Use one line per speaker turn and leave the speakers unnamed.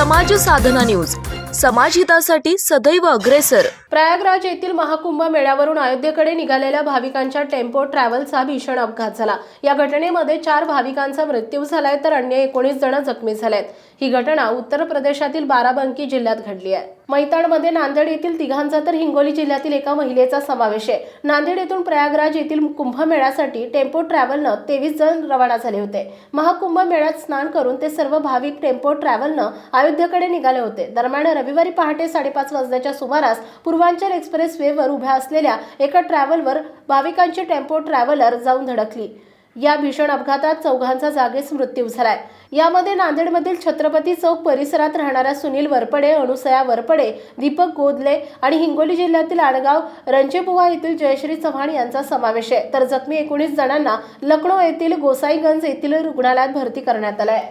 समाज साधना न्यूज. समाजहितासाठी सदैव अग्रेसर.
प्रयागराज येथील महाकुंभ मेळ्यावरून अयोध्येकडे निघालेल्या भाविकांच्या टेम्पो ट्रॅव्हलचा भीषण अपघात झाला. या घटनेमध्ये चार भाविकांचा मृत्यू झालाय तर अन्य एकोणीस जण जखमी झालेत. ही घटना उत्तर प्रदेशातील बाराबंकी जिल्ह्यात घडली आहे. मैताणमध्ये नांदेड येथील तिघांचा तर हिंगोली जिल्ह्यातील एका महिलेचा समावेश आहे. नांदेड येथून प्रयागराज येथील कुंभमेळ्यासाठी टेम्पो ट्रॅव्हलनं तेवीस जण रवाना झाले होते. महाकुंभ मेळ्यात स्नान करून ते सर्व भाविक टेम्पो ट्रॅव्हलनं अयोध्येकडे निघाले होते. दरम्यान रविवारी पहाटे साडेपाच वाजल्याच्या सुमारास पूर्वांचल एक्सप्रेस वेवर उभ्या असलेल्या एका ट्रॅव्हलवर भाविकांची टेम्पो ट्रॅव्हलर जाऊन धडकली. या भीषण अपघातात चौघांचा जागीच मृत्यू झालाय. यामध्ये नांदेडमधील छत्रपती चौक परिसरात राहणाऱ्या सुनील वरपडे अनुसया वरपडे दीपक गोदले आणि हिंगोली जिल्ह्यातील आडगाव रणजेबुवा येथील जयश्री चव्हाण यांचा समावेश आहे. तर जखमी एकोणीस जणांना लखनौ येथील गोसाईगंज येथील रुग्णालयात भरती करण्यात आलाय.